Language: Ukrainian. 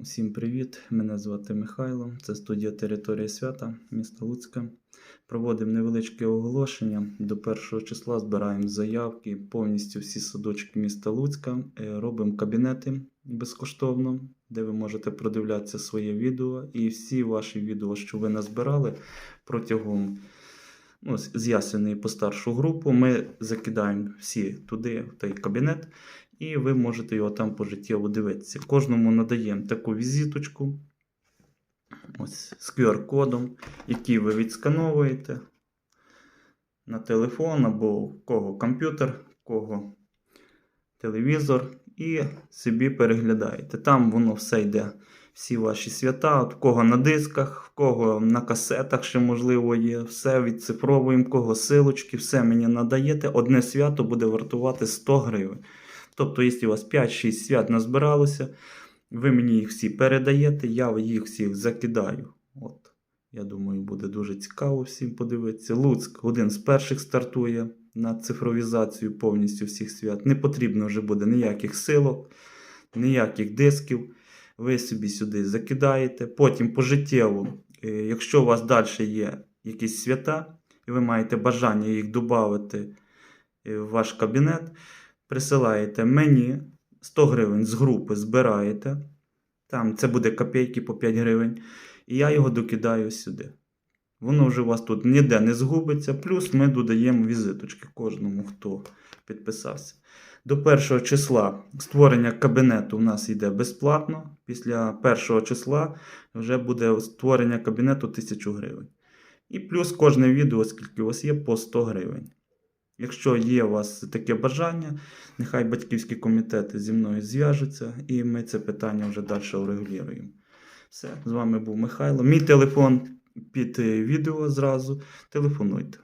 Усім привіт! Мене звати Михайло. Це студія Територія свята міста Луцька. Проводимо невеличке оголошення. До 1 числа збираємо заявки повністю всі садочки міста Луцька. Е, Робимо кабінети безкоштовно, де ви можете продивлятися своє відео. І всі ваші відео, що ви назбирали протягом ну, з ясеної по старшу групу, ми закидаємо всі туди, в той кабінет і ви можете його там пожиттєво дивитися. Кожному надаємо таку візиточку ось, з QR-кодом, який ви відскановуєте на телефон або в кого комп'ютер, кого телевізор, і собі переглядаєте. Там воно все йде. Всі ваші свята, в кого на дисках, в кого на касетах ще можливо є, все відцифровуємо, кого силочки, все мені надаєте. Одне свято буде вартувати 100 гривень. Тобто, якщо у вас 5-6 свят назбиралося, ви мені їх всі передаєте, я їх всіх закидаю. От. Я думаю, буде дуже цікаво всім подивитися. Луцьк один з перших стартує на цифровізацію повністю всіх свят. Не потрібно вже буде ніяких силок, ніяких дисків. Ви собі сюди закидаєте. Потім пожиттєво, е, якщо у вас далі є якісь свята, і ви маєте бажання їх додати в ваш кабінет, присилаєте мені 100 гривень з групи збираєте. Там це буде копійки по 5 гривень. І я його докидаю сюди. Воно вже у вас тут ніде не згубиться. Плюс ми додаємо візиточки кожному, хто підписався. До першого числа створення кабінету у нас йде безплатно. Після першого числа вже буде створення кабінету 1000 гривень. І плюс кожне відео, скільки у вас є, по 100 гривень. Якщо є у вас таке бажання, нехай батьківські комітети зі мною зв'яжуться, і ми це питання вже далі урегулюємо. Все, з вами був Михайло. Мій телефон під е, відео зразу. Телефонуйте.